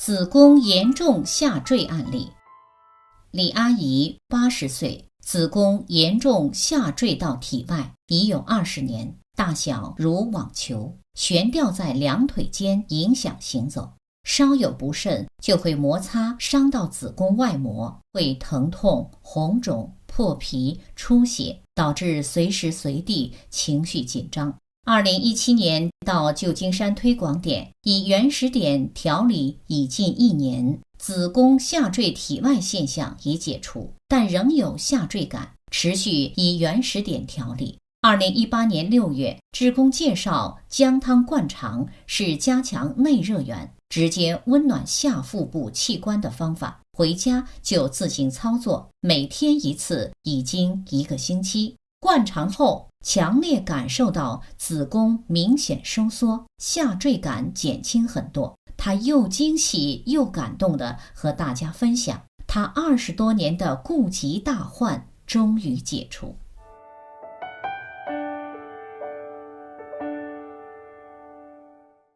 子宫严重下坠案例：李阿姨，八十岁，子宫严重下坠到体外，已有二十年，大小如网球，悬吊在两腿间，影响行走。稍有不慎，就会摩擦伤到子宫外膜，会疼痛、红肿、破皮、出血，导致随时随地情绪紧张。二零一七年到旧金山推广点，以原始点调理已近一年，子宫下坠体外现象已解除，但仍有下坠感，持续以原始点调理。二零一八年六月，职工介绍姜汤灌肠是加强内热源，直接温暖下腹部器官的方法，回家就自行操作，每天一次，已经一个星期。灌肠后，强烈感受到子宫明显收缩，下坠感减轻很多。他又惊喜又感动地和大家分享，他二十多年的痼疾大患终于解除。